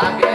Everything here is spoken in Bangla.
Take it.